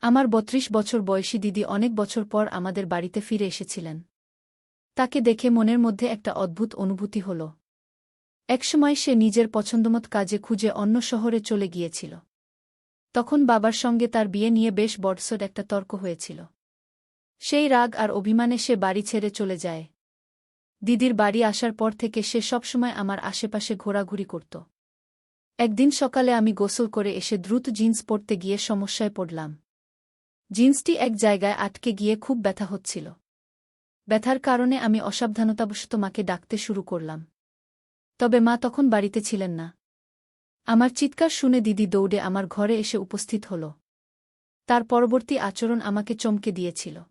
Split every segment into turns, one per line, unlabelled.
আমার বত্রিশ বছর বয়সী দিদি অনেক বছর পর আমাদের বাড়িতে ফিরে এসেছিলেন। তাকে দেখে মনের মধ্যে একটা অদ্ভুত অনুভূতি হল। একসময় সে নিজের পছন্দমত কাজে খুঁজে অন্য শহরে চলে গিয়েছিল। তখন বাবার সঙ্গে তার বিয়ে নিয়ে বেশ বড়সড় একটা তর্ক হয়েছিল। সেই রাগ আর অভিমানে সে বাড়ি ছেড়ে চলে যায়। দিদির বাড়ি আসার পর থেকে সে সবসময় আমার আশেপাশে ঘোরাঘুরি করত। একদিন সকালে আমি গোসল করে এসে দ্রুত জিন্স পরতে গিয়ে সমস্যায় পড়লাম। জিন্সটি এক জায়গায় আটকে গিয়ে খুব ব্যথা হচ্ছিল। ব্যথার কারণে আমি অসাবধানতাবশত মাকে ডাকতে শুরু করলাম। তবে মা তখন বাড়িতে ছিলেন না। আমার চিৎকার শুনে দিদি দৌড়ে আমার ঘরে এসে উপস্থিত হল। তার পরবর্তী আচরণ আমাকে চমকে দিয়েছিল।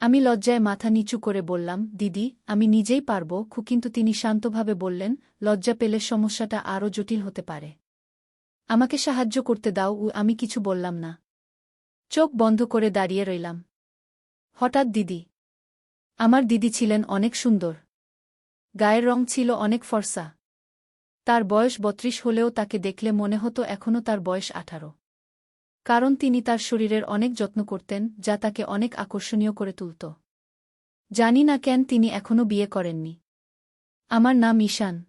আমি লজ্জায় মাথা নিচু করে বললাম, দিদি, আমি নিজেই পারব। খু কিন্তু তিনি শান্তভাবে বললেন, লজ্জা পেলে সমস্যাটা আরও জটিল হতে পারে। আমাকে সাহায্য করতে দাও। ও আমি কিছু বললাম না। চোখ বন্ধ করে দাঁড়িয়ে রইলাম। হঠাৎ দিদি। আমার দিদি ছিলেন অনেক সুন্দর। গায়ের রং ছিল অনেক ফর্সা। তার বয়স বত্রিশ হলেও তাকে দেখলে মনে হতো এখনও তার বয়স আঠারো। কারণ তিনি তার শরীরের অনেক যত্ন করতেন, যা তাকে অনেক আকর্ষণীয় করে তুলত। জানি না কেন তিনি এখনও বিয়ে করেননি। আমার নাম ঈশান।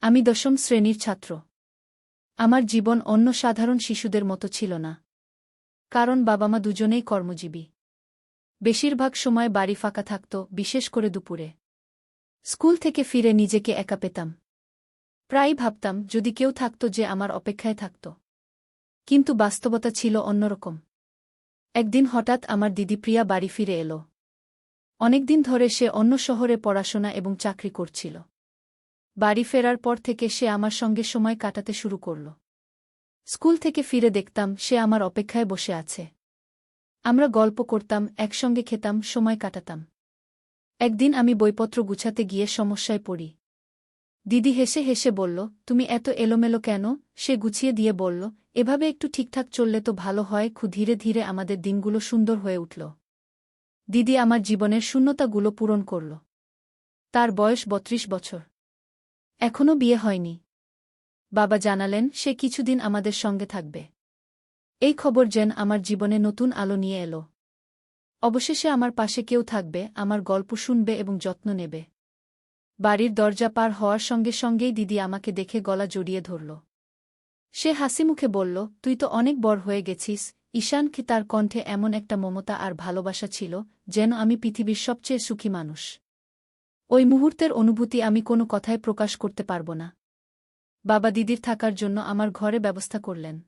আমি দশম শ্রেণির ছাত্র। আমার জীবন অন্য সাধারণ শিশুদের মতো ছিল না। কারণ বাবা মা দুজনেই কর্মজীবী। বেশিরভাগ সময় বাড়ি ফাঁকা থাকত, বিশেষ করে দুপুরে। স্কুল থেকে ফিরে নিজেকে একা পেতাম। প্রায়ই ভাবতাম, যদি কেউ থাকত যে আমার অপেক্ষায় থাকত। কিন্তু বাস্তবতা ছিল অন্যরকম। একদিন হঠাৎ আমার দিদি প্রিয়া বাড়ি ফিরে এলো। অনেকদিন ধরে সে অন্য শহরে পড়াশোনা এবং চাকরি করছিল। বাড়ি ফেরার পর থেকে সে আমার সঙ্গে সময় কাটাতে শুরু করল। স্কুল থেকে ফিরে দেখতাম সে আমার অপেক্ষায় বসে আছে। আমরা গল্প করতাম, একসঙ্গে খেতাম, সময় কাটাতাম। একদিন আমি বইপত্র গুছাতে গিয়ে সমস্যায় পড়ি। দিদি হেসে হেসে বলল, তুমি এত এলোমেলো কেন? সে গুছিয়ে দিয়ে বলল, এভাবে একটু ঠিকঠাক চললে তো ভালো হয়, খু ধীরে ধীরে আমাদের দিনগুলো সুন্দর হয়ে উঠল। দিদি আমার জীবনের শূন্যতাগুলো পূরণ করল। তার বয়স বত্রিশ বছর। এখনও বিয়ে হয়নি। বাবা জানালেন, সে কিছুদিন আমাদের সঙ্গে থাকবে। এই খবর যেন আমার জীবনে নতুন আলো নিয়ে এলো। অবশেষে আমার পাশে কেউ থাকবে, আমার গল্প শুনবে এবং যত্ন নেবে। বাড়ির দরজা পার হওয়ার সঙ্গে সঙ্গেই দিদি আমাকে দেখে গলা জড়িয়ে ধরল। সে হাসি মুখে বলল, তুই তো অনেক বড় হয়ে গেছিস। ঈশান কি তার কণ্ঠে এমন একটা মমতা আর ভালোবাসা ছিল, যেন আমি পৃথিবীর সবচেয়ে সুখী মানুষ? ওই মুহূর্তের অনুভূতি আমি কোনো কথায় প্রকাশ করতে পারব না। বাবা দিদির থাকার জন্য আমার ঘরে ব্যবস্থা করলেন।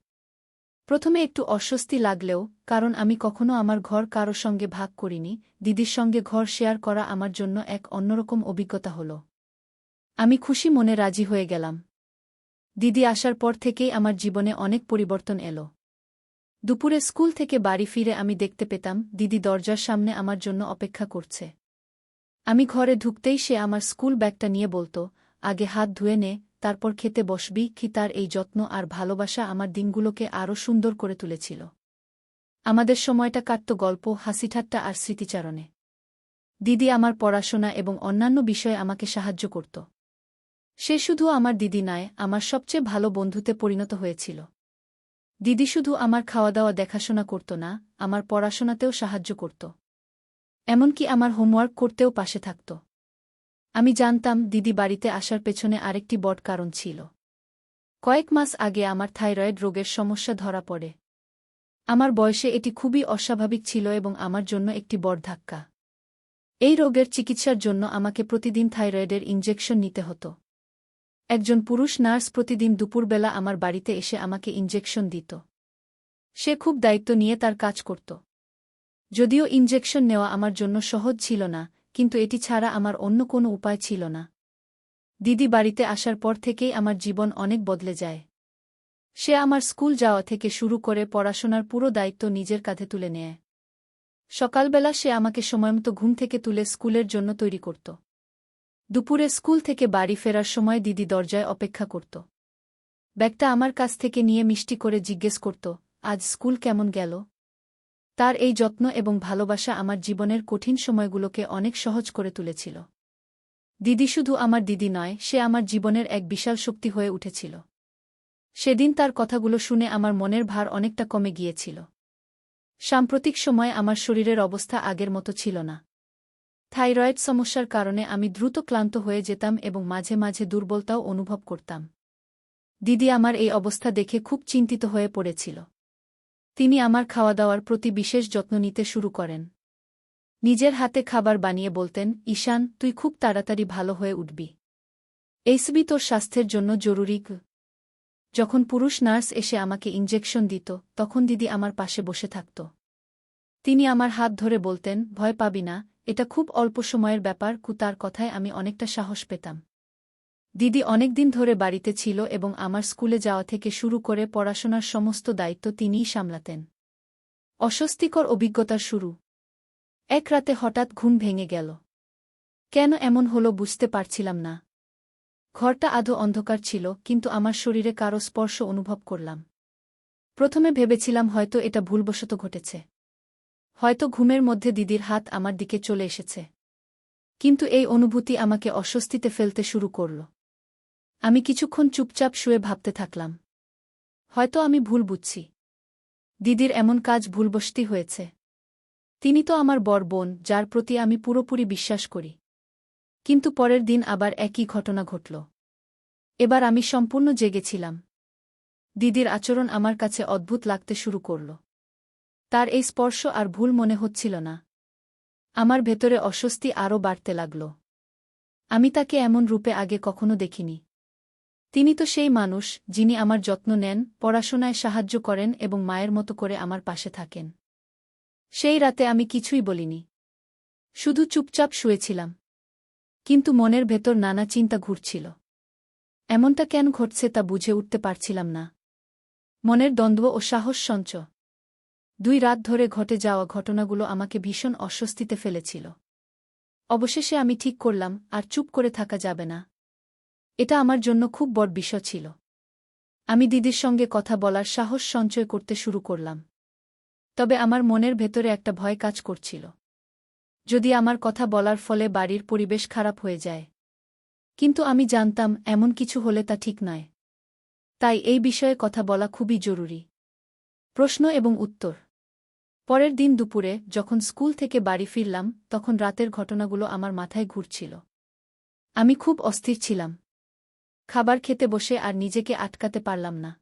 প্রথমে একটু অস্বস্তি লাগলেও, কারণ আমি কখনো আমার ঘর কারও সঙ্গে ভাগ করিনি, দিদির সঙ্গে ঘর শেয়ার করা আমার জন্য এক অন্যরকম অভিজ্ঞতা হল। আমি খুশি মনে রাজি হয়ে গেলাম। দিদি আসার পর থেকেই আমার জীবনে অনেক পরিবর্তন এলো। দুপুরে স্কুল থেকে বাড়ি ফিরে আমি দেখতে পেতাম, দিদি দরজার সামনে আমার জন্য অপেক্ষা করছে। আমি ঘরে ঢুকতেই সে আমার স্কুল ব্যাগটা নিয়ে বলতো, আগে হাত ধুয়ে নে তারপর খেতে বসবি, কি তার এই যত্ন আর ভালোবাসা আমার দিনগুলোকে আরও সুন্দর করে তুলেছিল। আমাদের সময়টা কাটত গল্প, হাসিঠাট্টা আর স্মৃতিচারণে। দিদি আমার পড়াশোনা এবং অন্যান্য বিষয়ে আমাকে সাহায্য করত। সে শুধু আমার দিদি নয়, আমার সবচেয়ে ভালো বন্ধুতে পরিণত হয়েছিল। দিদি শুধু আমার খাওয়া দাওয়া দেখাশোনা করত না, আমার পড়াশোনাতেও সাহায্য করত। এমনকি আমার হোমওয়ার্ক করতেও পাশে থাকত। আমি জানতাম দিদি বাড়িতে আসার পেছনে আরেকটি বট কারণ ছিল। কয়েক মাস আগে আমার থাইরয়েড রোগের সমস্যা ধরা পড়ে। আমার বয়সে এটি খুবই অস্বাভাবিক ছিল এবং আমার জন্য একটি বড় ধাক্কা। এই রোগের চিকিৎসার জন্য আমাকে প্রতিদিন থাইরয়েডের ইঞ্জেকশন নিতে হতো। একজন পুরুষ নার্স প্রতিদিন দুপুরবেলা আমার বাড়িতে এসে আমাকে ইঞ্জেকশন দিত। সে খুব দায়িত্ব নিয়ে তার কাজ করত। যদিও ইঞ্জেকশন নেওয়া আমার জন্য সহজ ছিল না কিন্তু এটি ছাড়া আমার অন্য কোনো উপায় ছিল না। দিদি বাড়িতে আসার পর থেকেই আমার জীবন অনেক বদলে যায়। সে আমার স্কুল যাওয়া থেকে শুরু করে পড়াশোনার পুরো দায়িত্ব নিজের কাঁধে তুলে নেয়। সকালবেলা সে আমাকে সময়মতো ঘুম থেকে তুলে স্কুলের জন্য তৈরি করত। দুপুরে স্কুল থেকে বাড়ি ফেরার সময় দিদি দরজায় অপেক্ষা করত। ব্যাগটা আমার কাছ থেকে নিয়ে মিষ্টি করে জিজ্ঞেস করত, আজ স্কুল কেমন গেল? তার এই যত্ন এবং ভালোবাসা আমার জীবনের কঠিন সময়গুলোকে অনেক সহজ করে তুলেছিল। দিদি শুধু আমার দিদি নয়, সে আমার জীবনের এক বিশাল শক্তি হয়ে উঠেছিল। সেদিন তার কথাগুলো শুনে আমার মনের ভার অনেকটা কমে গিয়েছিল। সাম্প্রতিক সময়ে আমার শরীরের অবস্থা আগের মতো ছিল না। থাইরয়েড সমস্যার কারণে আমি দ্রুত ক্লান্ত হয়ে যেতাম এবং মাঝে মাঝে দুর্বলতাও অনুভব করতাম। দিদি আমার এই অবস্থা দেখে খুব চিন্তিত হয়ে পড়েছিল। তিনি আমার খাওয়া দাওয়ার প্রতি বিশেষ যত্ন নিতে শুরু করেন। নিজের হাতে খাবার বানিয়ে বলতেন, ঈশান, তুই খুব তাড়াতাড়ি ভালো হয়ে উঠবি। এইসবি তোর স্বাস্থ্যের জন্য জরুরি যখন পুরুষ নার্স এসে আমাকে ইঞ্জেকশন দিত, তখন দিদি আমার পাশে বসে থাকত। তিনি আমার হাত ধরে বলতেন, ভয় পাবি না, এটা খুব অল্প সময়ের ব্যাপার, কু, তার কথায় আমি অনেকটা সাহস পেতাম। দিদি অনেকদিন ধরে বাড়িতে ছিল এবং আমার স্কুলে যাওয়া থেকে শুরু করে পড়াশোনার সমস্ত দায়িত্ব তিনিই সামলাতেন। অস্বস্তিকর অভিজ্ঞতার শুরু। এক রাতে হঠাৎ ঘুম ভেঙে গেল। কেন এমন হলো বুঝতে পারছিলাম না। ঘরটা আধো অন্ধকার ছিল, কিন্তু আমার শরীরে কারও স্পর্শ অনুভব করলাম। প্রথমে ভেবেছিলাম হয়তো এটা ভুলবশত ঘটেছে। হয়তো ঘুমের মধ্যে দিদির হাত আমার দিকে চলে এসেছে। কিন্তু এই অনুভূতি আমাকে অস্বস্তিতে ফেলতে শুরু করল। আমি কিছুক্ষণ চুপচাপ শুয়ে ভাবতে থাকলাম। হয়তো আমি ভুল বুঝছি। দিদির এমন কাজ ভুলবশতি হয়েছে। তিনি তো আমার বর বোন, যার প্রতি আমি পুরোপুরি বিশ্বাস করি। কিন্তু পরের দিন আবার একই ঘটনা ঘটল। এবার আমি সম্পূর্ণ জেগেছিলাম দিদির আচরণ আমার কাছে অদ্ভুত লাগতে শুরু করল। তার এই স্পর্শ আর ভুল মনে হচ্ছিল না। আমার ভেতরে অস্বস্তি আরও বাড়তে লাগল। আমি তাকে এমন রূপে আগে কখনো দেখিনি। তিনি তো সেই মানুষ, যিনি আমার যত্ন নেন, পড়াশোনায় সাহায্য করেন এবং মায়ের মতো করে আমার পাশে থাকেন। সেই রাতে আমি কিছুই বলিনি। শুধু চুপচাপ শুয়েছিলাম। কিন্তু মনের ভেতর নানা চিন্তা ঘুরছিল। এমনটা কেন ঘটছে তা বুঝে উঠতে পারছিলাম না। মনের দ্বন্দ্ব ও সাহস সঞ্চ দুই রাত ধরে ঘটে যাওয়া ঘটনাগুলো আমাকে ভীষণ অস্বস্তিতে ফেলেছিল। অবশেষে আমি ঠিক করলাম, আর চুপ করে থাকা যাবে না। এটা আমার জন্য খুব বড় বিষয় ছিল। আমি দিদির সঙ্গে কথা বলার সাহস সঞ্চয় করতে শুরু করলাম। তবে আমার মনের ভেতরে একটা ভয় কাজ করছিল। যদি আমার কথা বলার ফলে বাড়ির পরিবেশ খারাপ হয়ে যায়। কিন্তু আমি জানতাম, এমন কিছু হলে তা ঠিক নয়। তাই এই বিষয়ে কথা বলা খুবই জরুরি। প্রশ্ন এবং উত্তর। পরের দিন দুপুরে, যখন স্কুল থেকে বাড়ি ফিরলাম, তখন রাতের ঘটনাগুলো আমার মাথায় ঘুরছিল। আমি খুব অস্থির ছিলাম। খাবার খেতে বসে আর নিজেকে আটকাতে পারলাম না।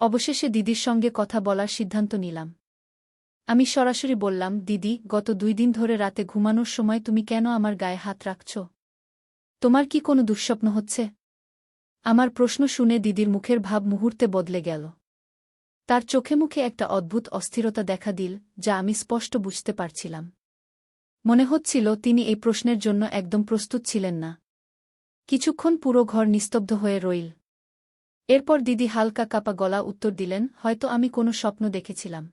অবশেষে দিদির সঙ্গে কথা বলার সিদ্ধান্ত নিলাম। আমি সরাসরি বললাম, দিদি, গত দুই দিন ধরে রাতে ঘুমানোর সময় তুমি কেন আমার গায়ে হাত রাখছ? তোমার কি কোনো দুঃস্বপ্ন হচ্ছে? আমার প্রশ্ন শুনে দিদির মুখের ভাব মুহূর্তে বদলে গেল। তার চোখে মুখে একটা অদ্ভুত অস্থিরতা দেখা দিল, যা আমি স্পষ্ট বুঝতে পারছিলাম। মনে হচ্ছিল তিনি এই প্রশ্নের জন্য একদম প্রস্তুত ছিলেন না। কিছুক্ষণ পুরো ঘর নিস্তব্ধ হয়ে রইল। এরপর দিদি হালকা কাপা গলা উত্তর দিলেন, হয়তো আমি কোনো স্বপ্ন দেখেছিলাম।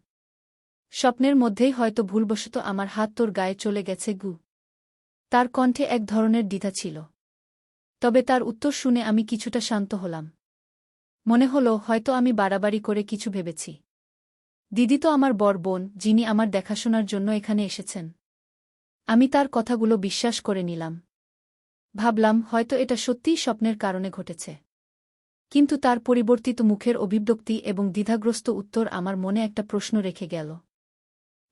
স্বপ্নের মধ্যেই হয়তো ভুলবশত আমার হাত তোর গায়ে চলে গেছে গু। তার কণ্ঠে এক ধরনের দ্বিধা ছিল। তবে তার উত্তর শুনে আমি কিছুটা শান্ত হলাম। মনে হল, হয়তো আমি বাড়াবাড়ি করে কিছু ভেবেছি। দিদি তো আমার বর বোন, যিনি আমার দেখাশোনার জন্য এখানে এসেছেন। আমি তার কথাগুলো বিশ্বাস করে নিলাম। ভাবলাম, হয়তো এটা সত্যিই স্বপ্নের কারণে ঘটেছে। কিন্তু তার পরিবর্তিত মুখের অভিব্যক্তি এবং দ্বিধাগ্রস্ত উত্তর আমার মনে একটা প্রশ্ন রেখে গেল।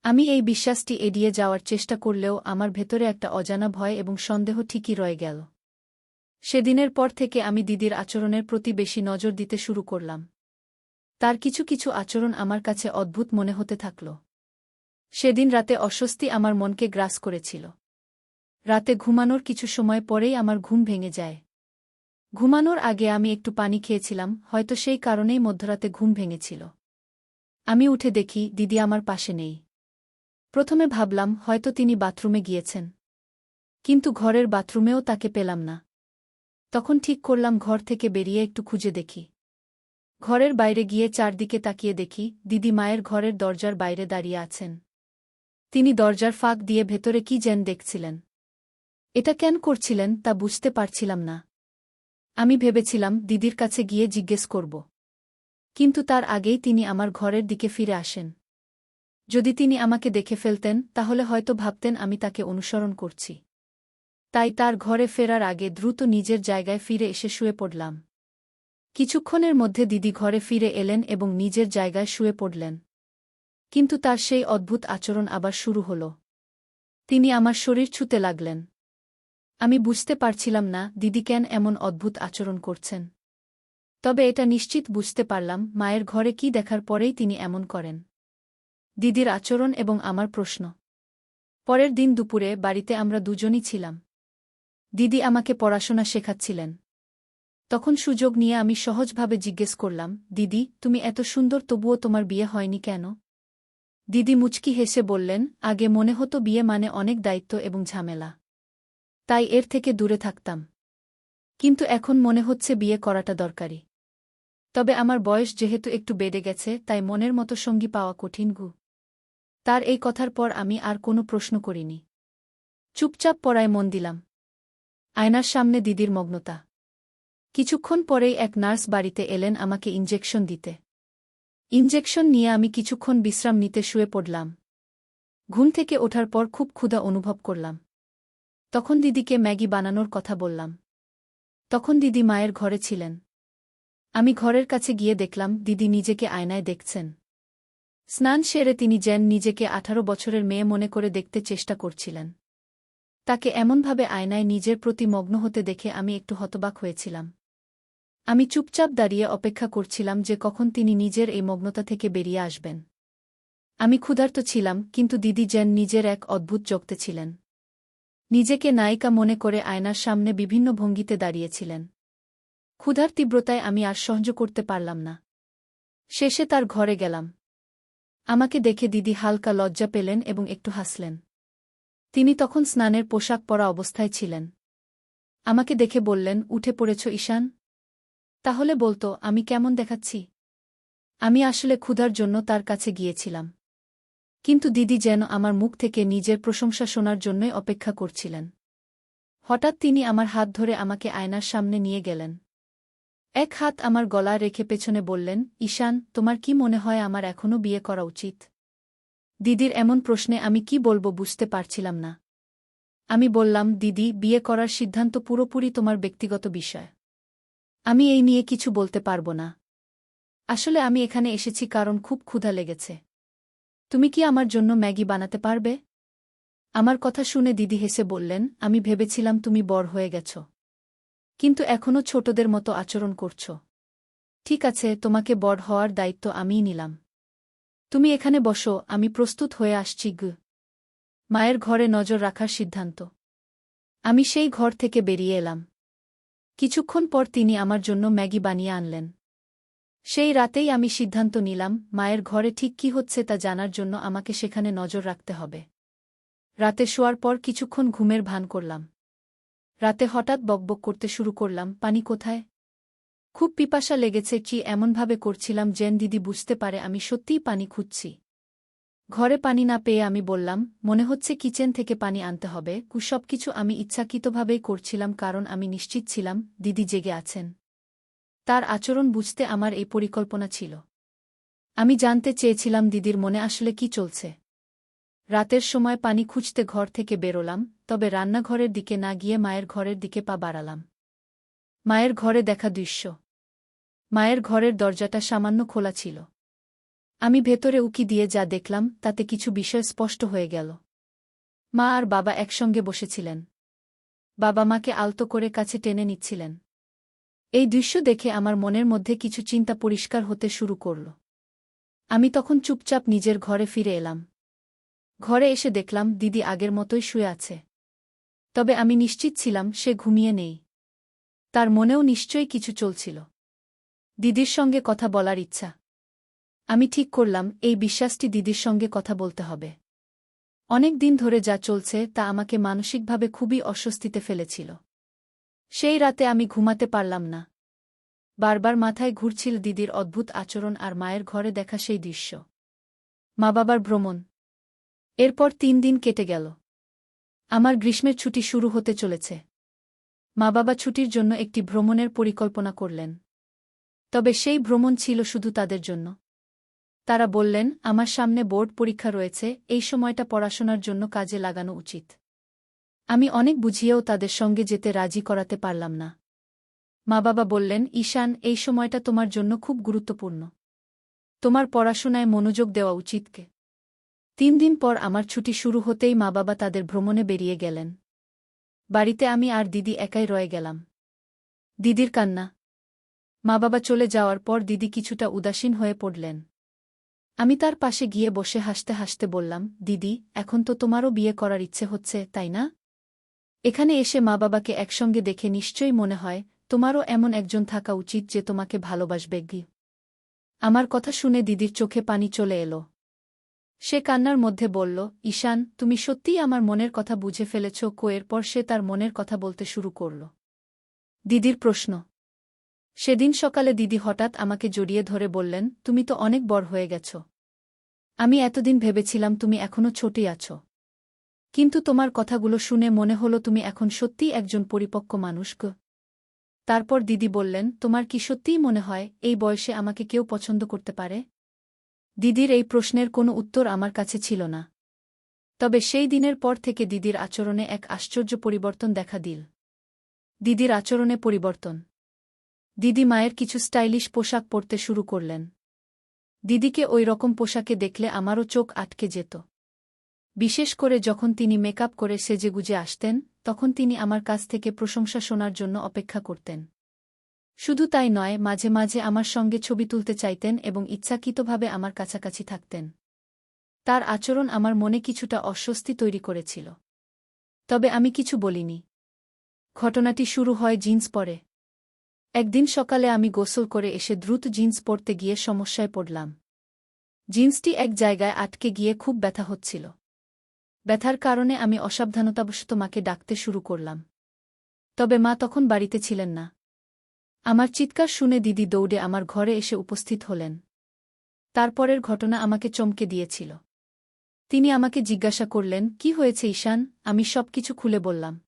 আমি এই বিশ্বাসটি এড়িয়ে যাওয়ার চেষ্টা করলেও আমার ভেতরে একটা অজানা ভয় এবং সন্দেহ ঠিকই রয়ে গেল। সেদিনের পর থেকে আমি দিদির আচরণের প্রতি বেশি নজর দিতে শুরু করলাম। তার কিছু কিছু আচরণ আমার কাছে অদ্ভুত মনে হতে থাকল। সেদিন রাতে অস্বস্তি আমার মনকে গ্রাস করেছিল। রাতে ঘুমানোর কিছু সময় পরেই আমার ঘুম ভেঙে যায়। ঘুমানোর আগে আমি একটু পানি খেয়েছিলাম, হয়তো সেই কারণেই মধ্যরাতে ঘুম ভেঙেছিল। আমি উঠে দেখি দিদি আমার পাশে নেই। প্রথমে ভাবলাম, হয়তো তিনি বাথরুমে গিয়েছেন। কিন্তু ঘরের বাথরুমেও তাকে পেলাম না। তখন ঠিক করলাম ঘর থেকে বেরিয়ে একটু খুঁজে দেখি। ঘরের বাইরে গিয়ে চারদিকে তাকিয়ে দেখি, দিদি মায়ের ঘরের দরজার বাইরে দাঁড়িয়ে আছেন। তিনি দরজার ফাঁক দিয়ে ভেতরে কি যেন দেখছিলেন। এটা কেন করছিলেন তা বুঝতে পারছিলাম না। আমি ভেবেছিলাম দিদির কাছে গিয়ে জিজ্ঞেস করব। কিন্তু তার আগেই তিনি আমার ঘরের দিকে ফিরে আসেন। যদি তিনি আমাকে দেখে ফেলতেন, তাহলে হয়তো ভাবতেন আমি তাকে অনুসরণ করছি। তাই তার ঘরে ফেরার আগে দ্রুত নিজের জায়গায় ফিরে এসে শুয়ে পড়লাম। কিছুক্ষণের মধ্যে দিদি ঘরে ফিরে এলেন এবং নিজের জায়গায় শুয়ে পড়লেন। কিন্তু তার সেই অদ্ভুত আচরণ আবার শুরু হল। তিনি আমার শরীর ছুতে লাগলেন। আমি বুঝতে পারছিলাম না দিদি কেন এমন অদ্ভুত আচরণ করছেন। তবে এটা নিশ্চিত বুঝতে পারলাম মায়ের ঘরে কি দেখার পরেই তিনি এমন করেন। দিদির আচরণ এবং আমার প্রশ্ন। পরের দিন দুপুরে বাড়িতে আমরা দুজনই ছিলাম। দিদি আমাকে পড়াশোনা শেখাচ্ছিলেন। তখন সুযোগ নিয়ে আমি সহজভাবে জিজ্ঞেস করলাম, দিদি, তুমি এত সুন্দর তবুও তোমার বিয়ে হয়নি কেন? দিদি মুচকি হেসে বললেন, আগে মনে হতো বিয়ে মানে অনেক দায়িত্ব এবং ঝামেলা। তাই এর থেকে দূরে থাকতাম। কিন্তু এখন মনে হচ্ছে বিয়ে করাটা দরকারি। তবে আমার বয়স যেহেতু একটু বেড়ে গেছে, তাই মনের মতো সঙ্গী পাওয়া কঠিন গু। তার এই কথার পর আমি আর কোনো প্রশ্ন করিনি। চুপচাপ পড়ায় মন দিলাম। আয়নার সামনে দিদির মগ্নতা। কিছুক্ষণ পরেই এক নার্স বাড়িতে এলেন আমাকে ইঞ্জেকশন দিতে। ইঞ্জেকশন নিয়ে আমি কিছুক্ষণ বিশ্রাম নিতে শুয়ে পড়লাম। ঘুম থেকে ওঠার পর খুব ক্ষুধা অনুভব করলাম। তখন দিদিকে ম্যাগি বানানোর কথা বললাম। তখন দিদি মায়ের ঘরে ছিলেন। আমি ঘরের কাছে গিয়ে দেখলাম, দিদি নিজেকে আয়নায় দেখছেন। স্নান সেরে তিনি যেন নিজেকে আঠারো বছরের মেয়ে মনে করে দেখতে চেষ্টা করছিলেন। তাকে এমনভাবে আয়নায় নিজের প্রতি মগ্ন হতে দেখে আমি একটু হতবাক হয়েছিলাম। আমি চুপচাপ দাঁড়িয়ে অপেক্ষা করছিলাম যে কখন তিনি নিজের এই মগ্নতা থেকে বেরিয়ে আসবেন। আমি ক্ষুধার্ত ছিলাম, কিন্তু দিদি যেন নিজের এক অদ্ভুত জগতে ছিলেন। নিজেকে নায়িকা মনে করে আয়নার সামনে বিভিন্ন ভঙ্গিতে দাঁড়িয়েছিলেন। ক্ষুধার তীব্রতায় আমি আর সহ্য করতে পারলাম না। শেষে তার ঘরে গেলাম। আমাকে দেখে দিদি হালকা লজ্জা পেলেন এবং একটু হাসলেন। তিনি তখন স্নানের পোশাক পরা অবস্থায় ছিলেন। আমাকে দেখে বললেন, উঠে পড়েছ ঈশান? তাহলে বলতো, আমি কেমন দেখাচ্ছি? আমি আসলে ক্ষুধার জন্য তার কাছে গিয়েছিলাম। কিন্তু দিদি যেন আমার মুখ থেকে নিজের প্রশংসা শোনার জন্যই অপেক্ষা করছিলেন। হঠাৎ তিনি আমার হাত ধরে আমাকে আয়নার সামনে নিয়ে গেলেন। এক হাত আমার গলা রেখে পেছনে বললেন, ঈশান, তোমার কি মনে হয় আমার এখনও বিয়ে করা উচিত? দিদির এমন প্রশ্নে আমি কি বলব বুঝতে পারছিলাম না। আমি বললাম, দিদি, বিয়ে করার সিদ্ধান্ত পুরোপুরি তোমার ব্যক্তিগত বিষয়। আমি এই নিয়ে কিছু বলতে পারব না। আসলে আমি এখানে এসেছি কারণ খুব ক্ষুধা লেগেছে। তুমি কি আমার জন্য ম্যাগি বানাতে পারবে? আমার কথা শুনে দিদি হেসে বললেন, আমি ভেবেছিলাম তুমি বড় হয়ে গেছ। কিন্তু এখনও ছোটদের মতো আচরণ করছ। ঠিক আছে, তোমাকে বড় হওয়ার দায়িত্ব আমিই নিলাম। তুমি এখানে বসো, আমি প্রস্তুত হয়ে আসছি, গ। মায়ের ঘরে নজর রাখার সিদ্ধান্ত। আমি সেই ঘর থেকে বেরিয়ে এলাম। কিছুক্ষণ পর তিনি আমার জন্য ম্যাগি বানিয়ে আনলেন। সেই রাতেই আমি সিদ্ধান্ত নিলাম, মায়ের ঘরে ঠিক কি হচ্ছে তা জানার জন্য আমাকে সেখানে নজর রাখতে হবে। রাতে শোয়ার পর কিছুক্ষণ ঘুমের ভান করলাম। রাতে হঠাৎ বকবক করতে শুরু করলাম, পানি কোথায়? খুব পিপাসা লেগেছে কি এমনভাবে করছিলাম জেন দিদি বুঝতে পারে আমি সত্যিই পানি খুঁজছি। ঘরে পানি না পেয়ে আমি বললাম, মনে হচ্ছে কিচেন থেকে পানি আনতে হবে সব কিছু আমি ইচ্ছাকৃতভাবেই করছিলাম কারণ আমি নিশ্চিত ছিলাম দিদি জেগে আছেন। তার আচরণ বুঝতে আমার এই পরিকল্পনা ছিল। আমি জানতে চেয়েছিলাম দিদির মনে আসলে কি চলছে। রাতের সময় পানি খুঁজতে ঘর থেকে বেরোলাম, তবে রান্নাঘরের দিকে না গিয়ে মায়ের ঘরের দিকে পা বাড়ালাম। মায়ের ঘরে দেখা দৃশ্য। মায়ের ঘরের দরজাটা সামান্য খোলা ছিল। আমি ভেতরে উকি দিয়ে যা দেখলাম, তাতে কিছু বিষয় স্পষ্ট হয়ে গেল। মা আর বাবা একসঙ্গে বসেছিলেন। বাবা মাকে আলতো করে কাছে টেনে নিচ্ছিলেন। এই দৃশ্য দেখে আমার মনের মধ্যে কিছু চিন্তা পরিষ্কার হতে শুরু করল। আমি তখন চুপচাপ নিজের ঘরে ফিরে এলাম। ঘরে এসে দেখলাম দিদি আগের মতোই শুয়ে আছে। তবে আমি নিশ্চিত ছিলাম সে ঘুমিয়ে নেই। তার মনেও নিশ্চয়ই কিছু চলছিল। দিদির সঙ্গে কথা বলার ইচ্ছা। আমি ঠিক করলাম, এই বিশ্বাসটি দিদির সঙ্গে কথা বলতে হবে। অনেক দিন ধরে যা চলছে তা আমাকে মানসিকভাবে খুবই অস্বস্তিতে ফেলেছিল। সেই রাতে আমি ঘুমাতে পারলাম না। বারবার মাথায় ঘুরছিল দিদির অদ্ভুত আচরণ আর মায়ের ঘরে দেখা সেই দৃশ্য। মা বাবার ভ্রমণ। এরপর তিন দিন কেটে গেল। আমার গ্রীষ্মের ছুটি শুরু হতে চলেছে। মা বাবা ছুটির জন্য একটি ভ্রমণের পরিকল্পনা করলেন। তবে সেই ভ্রমণ ছিল শুধু তাদের জন্য। তারা বললেন, আমার সামনে বোর্ড পরীক্ষা রয়েছে, এই সময়টা পড়াশোনার জন্য কাজে লাগানো উচিত। আমি অনেক বুঝিয়েও তাদের সঙ্গে যেতে রাজি করাতে পারলাম না। মা বাবা বললেন, ঈশান, এই সময়টা তোমার জন্য খুব গুরুত্বপূর্ণ। তোমার পড়াশোনায় মনোযোগ দেওয়া উচিতকে। তিন দিন পর আমার ছুটি শুরু হতেই মা বাবা তাদের ভ্রমণে বেরিয়ে গেলেন। বাড়িতে আমি আর দিদি একাই রয়ে গেলাম। দিদির কান্না। মা বাবা চলে যাওয়ার পর দিদি কিছুটা উদাসীন হয়ে পড়লেন। আমি তার পাশে গিয়ে বসে হাসতে হাসতে বললাম, দিদি, এখন তো তোমারও বিয়ে করার ইচ্ছে হচ্ছে, তাই না? এখানে এসে মা বাবাকে একসঙ্গে দেখে নিশ্চয়ই মনে হয়, তোমারও এমন একজন থাকা উচিত যে তোমাকে ভালোবাসবে, গি। আমার কথা শুনে দিদির চোখে পানি চলে এলো। সে কান্নার মধ্যে বলল, ঈশান, তুমি সত্যিই আমার মনের কথা বুঝে ফেলেছ কোয়ের পর সে তার মনের কথা বলতে শুরু করল। দিদির প্রশ্ন। সেদিন সকালে দিদি হঠাৎ আমাকে জড়িয়ে ধরে বললেন, তুমি তো অনেক বড় হয়ে গেছ। আমি এতদিন ভেবেছিলাম তুমি এখনও ছোটই আছো। কিন্তু তোমার কথাগুলো শুনে মনে হলো তুমি এখন সত্যিই একজন পরিপক্ক মানুষ গ। তারপর দিদি বললেন, তোমার কি সত্যিই মনে হয় এই বয়সে আমাকে কেউ পছন্দ করতে পারে? দিদির এই প্রশ্নের কোনো উত্তর আমার কাছে ছিল না। তবে সেই দিনের পর থেকে দিদির আচরণে এক আশ্চর্য পরিবর্তন দেখা দিল। দিদির আচরণে পরিবর্তন। দিদি মায়ের কিছু স্টাইলিশ পোশাক পরতে শুরু করলেন। দিদিকে ওই রকম পোশাকে দেখলে আমারও চোখ আটকে যেত। বিশেষ করে যখন তিনি মেকআপ করে সেজেগুজে আসতেন, তখন তিনি আমার কাছ থেকে প্রশংসা শোনার জন্য অপেক্ষা করতেন। শুধু তাই নয়, মাঝে মাঝে আমার সঙ্গে ছবি তুলতে চাইতেন এবং ইচ্ছাকৃতভাবে আমার কাছাকাছি থাকতেন। তার আচরণ আমার মনে কিছুটা অস্বস্তি তৈরি করেছিল। তবে আমি কিছু বলিনি। ঘটনাটি শুরু হয় জিন্স পরে। একদিন সকালে আমি গোসল করে এসে দ্রুত জিন্স পরতে গিয়ে সমস্যায় পড়লাম। জিন্সটি এক জায়গায় আটকে গিয়ে খুব ব্যথা হচ্ছিল। ব্যথার কারণে আমি অসাবধানতাবশত মাকে ডাকতে শুরু করলাম। তবে মা তখন বাড়িতে ছিলেন না। আমার চিৎকার শুনে দিদি দৌড়ে আমার ঘরে এসে উপস্থিত হলেন। তারপরের ঘটনা আমাকে চমকে দিয়েছিল। তিনি আমাকে জিজ্ঞাসা করলেন, কি হয়েছে ঈশান? আমি সব কিছু খুলে বললাম।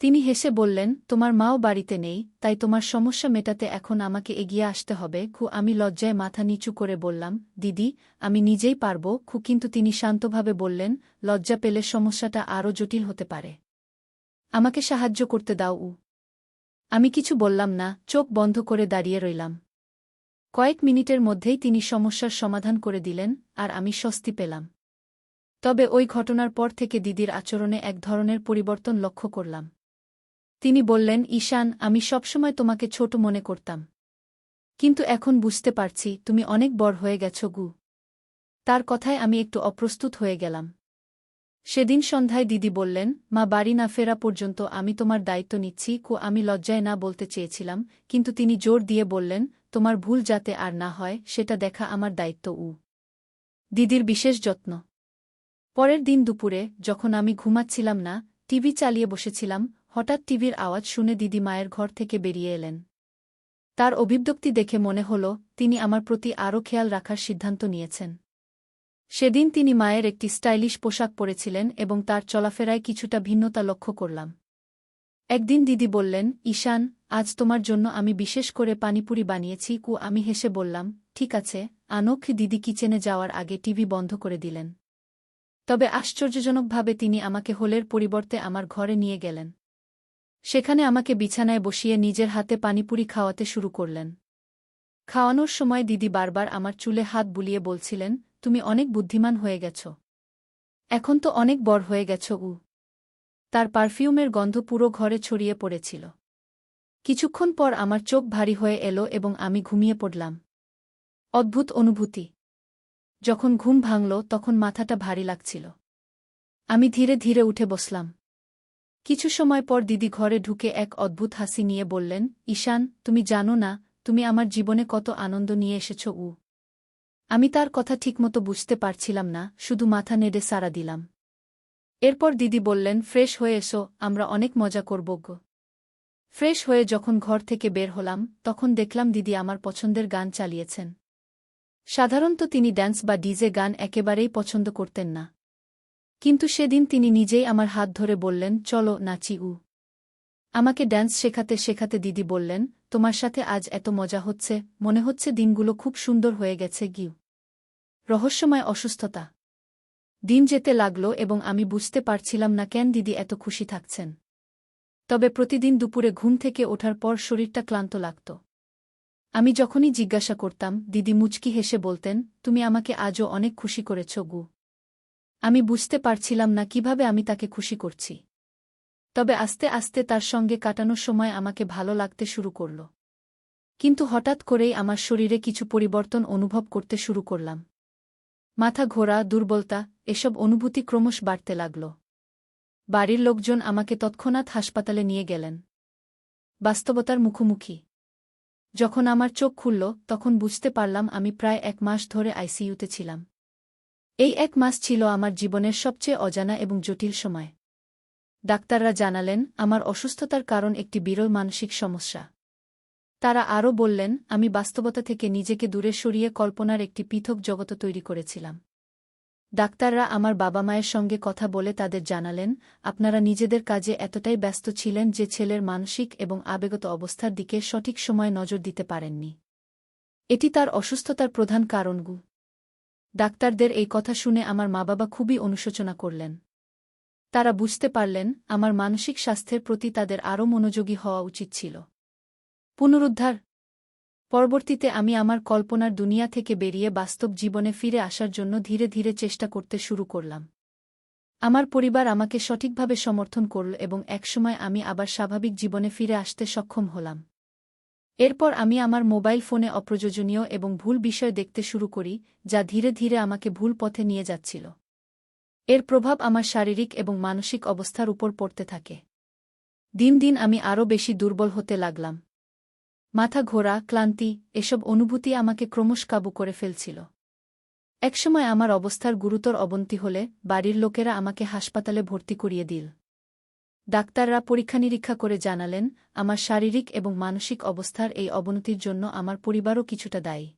তিনি হেসে বললেন, তোমার মাও বাড়িতে নেই, তাই তোমার সমস্যা মেটাতে এখন আমাকে এগিয়ে আসতে হবে। খু, আমি লজ্জায় মাথা নিচু করে বললাম, দিদি, আমি নিজেই পারব। খু, কিন্তু তিনি শান্তভাবে বললেন, লজ্জা পেলে সমস্যাটা আরও জটিল হতে পারে। আমাকে সাহায্য করতে দাও উ। আমি কিছু বললাম না, চোখ বন্ধ করে দাঁড়িয়ে রইলাম। কয়েক মিনিটের মধ্যেই তিনি সমস্যার সমাধান করে দিলেন, আর আমি স্বস্তি পেলাম। তবে ওই ঘটনার পর থেকে দিদির আচরণে এক ধরনের পরিবর্তন লক্ষ্য করলাম। তিনি বললেন, ঈশান, আমি সবসময় তোমাকে ছোট মনে করতাম। কিন্তু এখন বুঝতে পারছি, তুমি অনেক বড় হয়ে গেছ গু। তার কথায় আমি একটু অপ্রস্তুত হয়ে গেলাম। সেদিন সন্ধ্যায় দিদি বললেন, মা, বাড়ি না ফেরা পর্যন্ত আমি তোমার দায়িত্ব নিচ্ছি, কু, আমি লজ্জায় না বলতে চেয়েছিলাম, কিন্তু তিনি জোর দিয়ে বললেন, তোমার ভুল যাতে আর না হয়, সেটা দেখা আমার দায়িত্ব, উ। দিদির বিশেষ যত্ন। পরের দিন দুপুরে, যখন আমি ঘুমাচ্ছিলাম না, টিভি চালিয়ে বসেছিলাম হঠাৎ টিভির আওয়াজ শুনে দিদি মায়ের ঘর থেকে বেরিয়ে এলেন। তার অভিব্যক্তি দেখে মনে হল, তিনি আমার প্রতি আরও খেয়াল রাখার সিদ্ধান্ত নিয়েছেন। সেদিন তিনি মায়ের একটি স্টাইলিশ পোশাক পরেছিলেন এবং তার চলাফেরায় কিছুটা ভিন্নতা লক্ষ্য করলাম। একদিন দিদি বললেন, ঈশান, আজ তোমার জন্য আমি বিশেষ করে পানিপুরি বানিয়েছি, কু, আমি হেসে বললাম, ঠিক আছে, আনক, দিদি কিচেনে যাওয়ার আগে টিভি বন্ধ করে দিলেন। তবে আশ্চর্যজনকভাবে তিনি আমাকে হোলের পরিবর্তে আমার ঘরে নিয়ে গেলেন। সেখানে আমাকে বিছানায় বসিয়ে নিজের হাতে পানিপুরি খাওয়াতে শুরু করলেন। খাওয়ানোর সময় দিদি বারবার আমার চুলে হাত বুলিয়ে বলছিলেন, তুমি অনেক বুদ্ধিমান হয়ে গেছ। এখন তো অনেক বড় হয়ে গেছ উ তার পারফিউমের গন্ধ পুরো ঘরে ছড়িয়ে পড়েছিল। কিছুক্ষণ পর আমার চোখ ভারী হয়ে এলো এবং আমি ঘুমিয়ে পড়লাম। অদ্ভুত অনুভূতি। যখন ঘুম ভাঙল তখন মাথাটা ভারী লাগছিল। আমি ধীরে ধীরে উঠে বসলাম। কিছু সময় পর দিদি ঘরে ঢুকে এক অদ্ভুত হাসি নিয়ে বললেন, ঈশান, তুমি জানো না, তুমি আমার জীবনে কত আনন্দ নিয়ে এসেছ, উ। আমি তার কথা ঠিকমতো বুঝতে পারছিলাম না, শুধু মাথা নেড়ে সারা দিলাম। এরপর দিদি বললেন, ফ্রেশ হয়ে এসো, আমরা অনেক মজা করব গো। ফ্রেশ হয়ে যখন ঘর থেকে বের হলাম, তখন দেখলাম দিদি আমার পছন্দের গান চালিয়েছেন। সাধারণত তিনি ড্যান্স বা ডিজে গান একেবারেই পছন্দ করতেন না। কিন্তু সেদিন তিনি নিজেই আমার হাত ধরে বললেন, চলো, নাচি উ। আমাকে ড্যান্স শেখাতে শেখাতে দিদি বললেন, তোমার সাথে আজ এত মজা হচ্ছে, মনে হচ্ছে দিনগুলো খুব সুন্দর হয়ে গেছে, গিউ। রহস্যময় অসুস্থতা। দিন যেতে লাগল এবং আমি বুঝতে পারছিলাম না কেন দিদি এত খুশি থাকছেন। তবে প্রতিদিন দুপুরে ঘুম থেকে ওঠার পর শরীরটা ক্লান্ত লাগত। আমি যখনই জিজ্ঞাসা করতাম, দিদি মুচকি হেসে বলতেন, তুমি আমাকে আজও অনেক খুশি করেছ, গু। আমি বুঝতে পারছিলাম না কীভাবে আমি তাকে খুশি করছি। তবে আস্তে আস্তে তার সঙ্গে কাটানোর সময় আমাকে ভালো লাগতে শুরু করল। কিন্তু হঠাৎ করেই আমার শরীরে কিছু পরিবর্তন অনুভব করতে শুরু করলাম। মাথা ঘোরা, দুর্বলতা, এসব অনুভূতি ক্রমশ বাড়তে লাগল। বাড়ির লোকজন আমাকে তৎক্ষণাৎ হাসপাতালে নিয়ে গেলেন। বাস্তবতার মুখোমুখি। যখন আমার চোখ খুলল, তখন বুঝতে পারলাম আমি প্রায় এক মাস ধরে আইসিইউতে ছিলাম। এই এক মাস ছিল আমার জীবনের সবচেয়ে অজানা এবং জটিল সময়। ডাক্তাররা জানালেন, আমার অসুস্থতার কারণ একটি বিরল মানসিক সমস্যা। তারা আরও বললেন, আমি বাস্তবতা থেকে নিজেকে দূরে সরিয়ে কল্পনার একটি পৃথক জগত তৈরি করেছিলাম। ডাক্তাররা আমার বাবা মায়ের সঙ্গে কথা বলে তাদের জানালেন, আপনারা নিজেদের কাজে এতটাই ব্যস্ত ছিলেন যে ছেলের মানসিক এবং আবেগত অবস্থার দিকে সঠিক সময় নজর দিতে পারেননি। এটি তার অসুস্থতার প্রধান কারণগু। ডাক্তারদের এই কথা শুনে আমার মা বাবা খুবই অনুশোচনা করলেন। তারা বুঝতে পারলেন, আমার মানসিক স্বাস্থ্যের প্রতি তাদের আরও মনোযোগী হওয়া উচিত ছিল। পুনরুদ্ধার। পরবর্তীতে আমি আমার কল্পনার দুনিয়া থেকে বেরিয়ে বাস্তব জীবনে ফিরে আসার জন্য ধীরে ধীরে চেষ্টা করতে শুরু করলাম। আমার পরিবার আমাকে সঠিকভাবে সমর্থন করল এবং একসময় আমি আবার স্বাভাবিক জীবনে ফিরে আসতে সক্ষম হলাম। এরপর আমি আমার মোবাইল ফোনে অপ্রয়োজনীয় এবং ভুল বিষয় দেখতে শুরু করি, যা ধীরে ধীরে আমাকে ভুল পথে নিয়ে যাচ্ছিল। এর প্রভাব আমার শারীরিক এবং মানসিক অবস্থার উপর পড়তে থাকে। দিন দিন আমি আরও বেশি দুর্বল হতে লাগলাম। মাথা ঘোরা, ক্লান্তি, এসব অনুভূতি আমাকে ক্রমশ কাবু করে ফেলছিল। একসময় আমার অবস্থার গুরুতর অবনতি হলে বাড়ির লোকেরা আমাকে হাসপাতালে ভর্তি করিয়ে দিল। ডাক্তাররা পরীক্ষা নিরীক্ষা করে জানালেন, আমার শারীরিক এবং মানসিক অবস্থার এই অবনতির জন্য আমার পরিবারও কিছুটা দায়ী।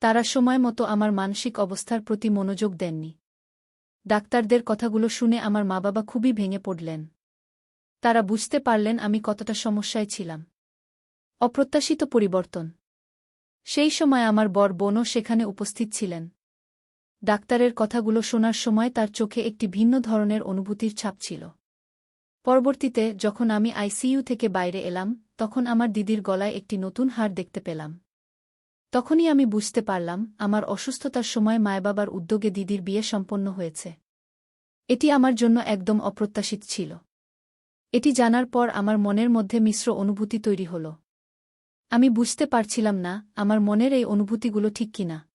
তারা সময় মতো আমার মানসিক অবস্থার প্রতি মনোযোগ দেননি। ডাক্তারদের কথাগুলো শুনে আমার মা বাবা খুবই ভেঙে পড়লেন। তারা বুঝতে পারলেন আমি কতটা সমস্যায় ছিলাম। অপ্রত্যাশিত পরিবর্তন। সেই সময় আমার বর বোনও সেখানে উপস্থিত ছিলেন। ডাক্তারের কথাগুলো শোনার সময় তার চোখে একটি ভিন্ন ধরনের অনুভূতির ছাপ ছিল। পরবর্তীতে, যখন আমি আইসিইউ থেকে বাইরে এলাম, তখন আমার দিদির গলায় একটি নতুন হার দেখতে পেলাম। তখনই আমি বুঝতে পারলাম, আমার অসুস্থতার সময় মায়বাবার উদ্যোগে দিদির বিয়ে সম্পন্ন হয়েছে। এটি আমার জন্য একদম অপ্রত্যাশিত ছিল। এটি জানার পর আমার মনের মধ্যে মিশ্র অনুভূতি তৈরি হল। আমি বুঝতে পারছিলাম না, আমার মনের এই অনুভূতিগুলো ঠিক কিনা।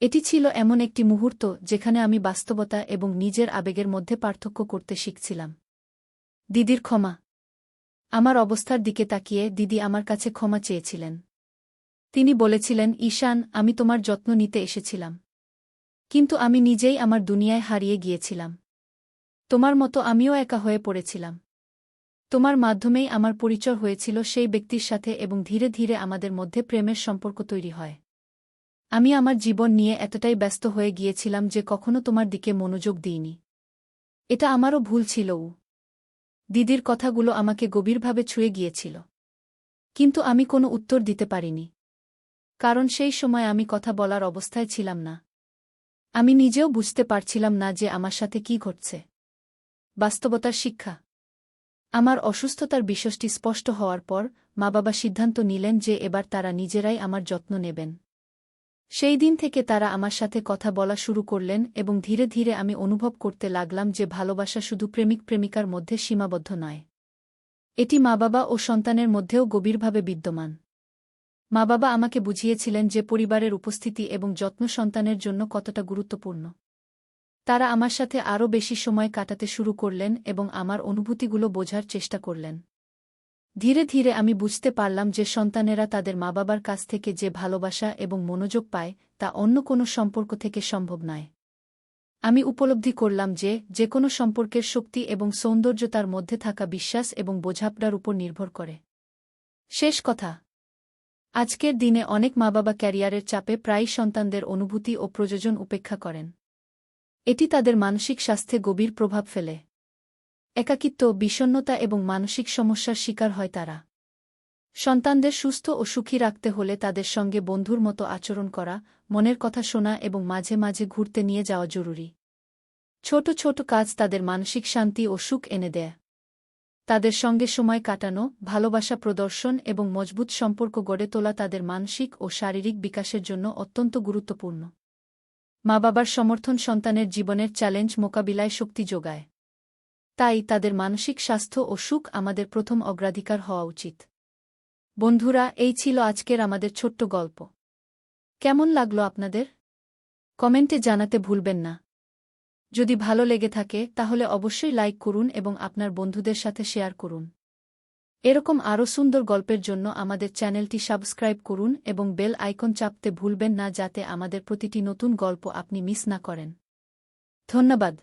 এটি ছিল এমন একটি মুহূর্ত, যেখানে আমি বাস্তবতা এবং নিজের আবেগের মধ্যে পার্থক্য করতে শিখছিলাম। দিদির ক্ষমা। আমার অবস্থার দিকে তাকিয়ে দিদি আমার কাছে ক্ষমা চেয়েছিলেন। তিনি বলেছিলেন, ঈশান, আমি তোমার যত্ন নিতে এসেছিলাম। কিন্তু আমি নিজেই আমার দুনিয়ায় হারিয়ে গিয়েছিলাম। তোমার মতো আমিও একা হয়ে পড়েছিলাম। তোমার মাধ্যমেই আমার পরিচয় হয়েছিল সেই ব্যক্তির সাথে এবং ধীরে ধীরে আমাদের মধ্যে প্রেমের সম্পর্ক তৈরি হয়। আমি আমার জীবন নিয়ে এতটাই ব্যস্ত হয়ে গিয়েছিলাম যে কখনো তোমার দিকে মনোযোগ দিইনি। এটা আমারও ভুল ছিল দিদির কথাগুলো আমাকে গভীরভাবে ছুঁয়ে গিয়েছিল। কিন্তু আমি কোনো উত্তর দিতে পারিনি। কারণ সেই সময় আমি কথা বলার অবস্থায় ছিলাম না। আমি নিজেও বুঝতে পারছিলাম না যে আমার সাথে কি ঘটছে। বাস্তবতার শিক্ষা। আমার অসুস্থতার বিষয়টি স্পষ্ট হওয়ার পর মা বাবা সিদ্ধান্ত নিলেন যে এবার তারা নিজেরাই আমার যত্ন নেবেন। সেই দিন থেকে তারা আমার সাথে কথা বলা শুরু করলেন এবং ধীরে ধীরে আমি অনুভব করতে লাগলাম যে ভালোবাসা শুধু প্রেমিক প্রেমিকার মধ্যে সীমাবদ্ধ নয়। এটি মা বাবা ও সন্তানের মধ্যেও গভীরভাবে বিদ্যমান। মা বাবা আমাকে বুঝিয়েছিলেন যে পরিবারের উপস্থিতি এবং যত্ন সন্তানের জন্য কতটা গুরুত্বপূর্ণ। তারা আমার সাথে আরও বেশি সময় কাটাতে শুরু করলেন এবং আমার অনুভূতিগুলো বোঝার চেষ্টা করলেন। ধীরে ধীরে আমি বুঝতে পারলাম যে সন্তানেরা তাদের মা বাবার কাছ থেকে যে ভালোবাসা এবং মনোযোগ পায়, তা অন্য কোনো সম্পর্ক থেকে সম্ভব নয়। আমি উপলব্ধি করলাম যে যে কোনো সম্পর্কের শক্তি এবং সৌন্দর্য তার মধ্যে থাকা বিশ্বাস এবং বোঝাপড়ার উপর নির্ভর করে। শেষ কথা। আজকের দিনে অনেক মা বাবা ক্যারিয়ারের চাপে প্রায় সন্তানদের অনুভূতি ও প্রযোজন উপেক্ষা করেন। এটি তাদের মানসিক স্বাস্থ্যে গভীর প্রভাব ফেলে। একাকিত্ব বিষণ্নতা এবং মানসিক সমস্যার শিকার হয় তারা। সন্তানদের সুস্থ ও সুখী রাখতে হলে তাদের সঙ্গে বন্ধুর মতো আচরণ করা, মনের কথা শোনা এবং মাঝে মাঝে ঘুরতে নিয়ে যাওয়া জরুরি। ছোট ছোট কাজ তাদের মানসিক শান্তি ও সুখ এনে দেয়। তাদের সঙ্গে সময় কাটানো, ভালোবাসা প্রদর্শন এবং মজবুত সম্পর্ক গড়ে তোলা তাদের মানসিক ও শারীরিক বিকাশের জন্য অত্যন্ত গুরুত্বপূর্ণ। মা বাবার সমর্থন সন্তানের জীবনের চ্যালেঞ্জ মোকাবিলায় শক্তি যোগায়। তাই তাদের মানসিক স্বাস্থ্য ও সুখ আমাদের প্রথম অগ্রাধিকার হওয়া উচিত। বন্ধুরা, এই ছিল আজকের আমাদের ছোট্ট গল্প। কেমন লাগল আপনাদের? কমেন্টে জানাতে ভুলবেন না। যদি ভালো লেগে থাকে, তাহলে অবশ্যই লাইক করুন এবং আপনার বন্ধুদের সাথে শেয়ার করুন। এরকম আরও সুন্দর গল্পের জন্য আমাদের চ্যানেলটি সাবস্ক্রাইব করুন এবং বেল আইকন চাপতে ভুলবেন না যাতে আমাদের প্রতিটি নতুন গল্প আপনি মিস না করেন। ধন্যবাদ।